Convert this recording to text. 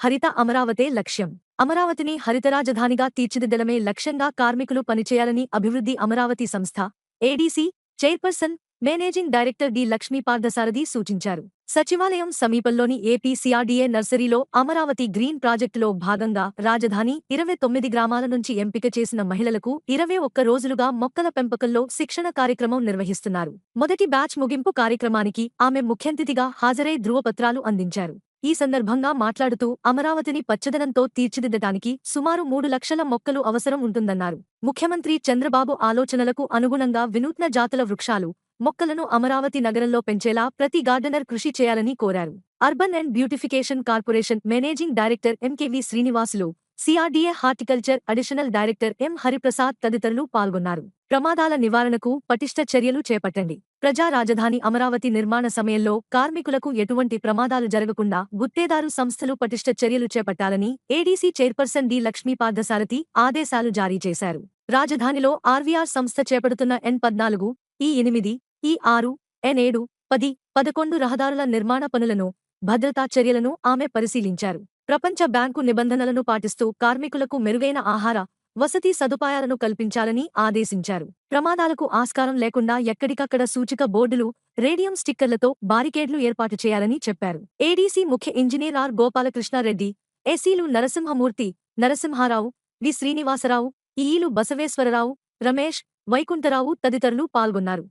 హరిత అమరావతే లక్ష్యం. అమరావతిని హరిత రాజధానిగా తీర్చిదిద్దడమే లక్ష్యంగా కార్మికులు పనిచేయాలని అభివృద్ధి అమరావతి సంస్థ ADC chairperson managing director D Lakshmi Parthasarathi సూచించారు. సచివాలయం సమీపంలోని ఏపీసీఆర్డీఏ నర్సరీలో అమరావతి గ్రీన్ ప్రాజెక్టులో భాగంగా రాజధాని ఇరవై తొమ్మిది గ్రామాల నుంచి ఎంపిక చేసిన మహిళలకు ఇరవై ఒక్క రోజులుగా మొక్కల పెంపకంలో శిక్షణ కార్యక్రమం నిర్వహిస్తున్నారు. మొదటి బ్యాచ్ ముగింపు కార్యక్రమానికి ఆమె ముఖ్యంతిథిగా హాజరై ధృవపత్రాలు అందించారు. ఈ సందర్భంగా మాట్లాడుతూ అమరావతిని పచ్చదనంతో తీర్చిదిద్దడానికి సుమారు మూడు లక్షల మొక్కలు అవసరం ఉంటుందన్నారు. ముఖ్యమంత్రి చంద్రబాబు ఆలోచనలకు అనుగుణంగా వినూత్న జాతుల వృక్షాలు మొక్కలను అమరావతి నగరంలో పెంచేలా ప్రతి గార్డెనర్ కృషి చేయాలని కోరారు. Urban and beautification corporation managing director MKV Srinivasulu CRDA horticulture additional director M Hariprasad తదితరులు పాల్గొన్నారు. ప్రమాదాల నివారణకు పటిష్ట చర్యలు చేపట్టండి. ప్రజా రాజధాని అమరావతి నిర్మాణ సమయంలో కార్మికులకు ఎటువంటి ప్రమాదాలు జరగకుండా గుత్తేదారు సంస్థలు పటిష్ట చర్యలు చేపట్టాలని ఏడీసీ చైర్పర్సన్ డి లక్ష్మీపార్థసారథి ఆదేశాలు జారీ చేశారు. రాజధానిలో ఆర్వీఆర్ సంస్థ చేపడుతున్న ఎన్ పద్నాలుగు ఈ ఎనిమిది ఈ ఆరు ఎన్ ఏడు పది పదకొండు రహదారుల నిర్మాణ పనులను భద్రతా చర్యలను ఆమె పరిశీలించారు. ప్రపంచ బ్యాంకు నిబంధనలను పాటిస్తూ కార్మికులకు మెరుగైన ఆహార వసతి సదుపాయాలను కల్పించాలని ఆదేశించారు. ప్రమాదాలకు ఆస్కారం లేకుండా ఎక్కడికక్కడ సూచిక బోర్డులు రేడియం స్టిక్కర్లతో బారికేడ్లు ఏర్పాటు చేయాలని చెప్పారు. ఏడీసీ ముఖ్య ఇంజనీర్ ఆర్ గోపాలకృష్ణారెడ్డి ఎస్సీలు నరసింహమూర్తి నరసింహారావు వి శ్రీనివాసరావు ఈలు బసవేశ్వరరావు రమేష్ వైకుంఠరావు తదితరులు పాల్గొన్నారు.